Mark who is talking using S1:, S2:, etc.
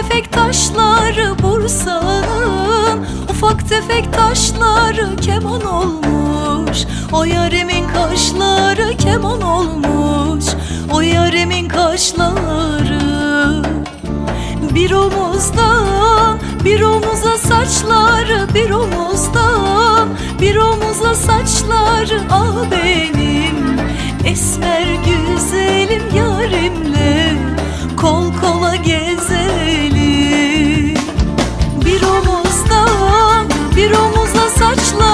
S1: Tefek taşları Bursa'nın Ufak tefek taşları keman olmuş. O yarimin kaşları keman olmuş. O yarimin kaşları bir omuzdan bir omuza saçları bir omuzdan bir omuza saçları ah benim. Esmer güzelim yarimle Bir omuzla saçlar